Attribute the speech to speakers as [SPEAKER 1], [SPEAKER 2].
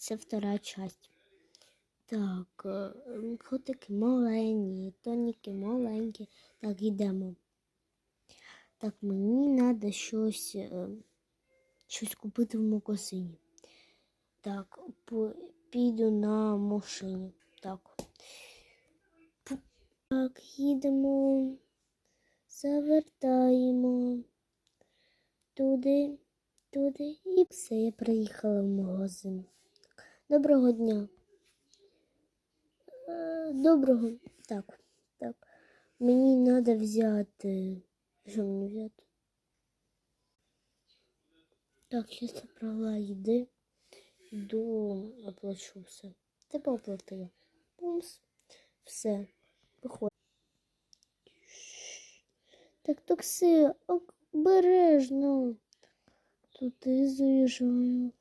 [SPEAKER 1] це втора часть. Так, е, котики маленькі, тоніки маленькі. Так, йдемо. Так, мені треба щось, е, щось купити в магазині. Так, піду на машині. Так. Так, їдемо, завертаємо туди, туди і все, я приїхала в магазин. Доброго дня. Е, Доброго. Так, так. Мені треба взяти. Що мені взяти? Так, я забрала їди. Йду, оплачу все. Тебе оплатила. Пумс. Все. Виходь. Так, такси, обережно. Туди заїжджаю.